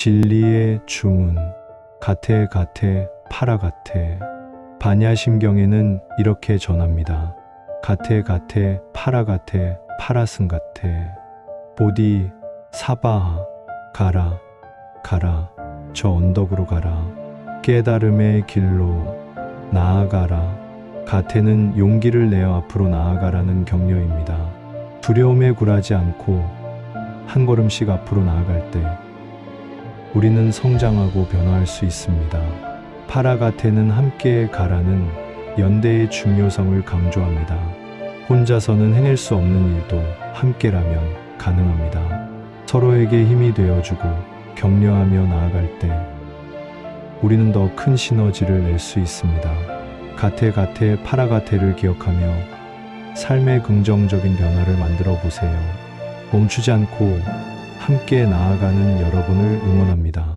진리의 주문 가테 가테 파라 가테 반야심경에는 이렇게 전합니다. 가테 가테 파라 가테 파라승 가테 보디 사바하 가라 가라. 저 언덕으로 가라. 깨달음의 길로 나아가라. 가테는 용기를 내어 앞으로 나아가라는 격려입니다. 두려움에 굴하지 않고 한 걸음씩 앞으로 나아갈 때 우리는 성장하고 변화할 수 있습니다. 파라가테는 함께 가라는 연대의 중요성을 강조합니다. 혼자서는 해낼 수 없는 일도 함께라면 가능합니다. 서로에게 힘이 되어주고 격려하며 나아갈 때 우리는 더 큰 시너지를 낼 수 있습니다. 가테 가테 파라가테를 기억하며 삶의 긍정적인 변화를 만들어 보세요. 멈추지 않고 함께 나아가는 여러분을 응원합니다.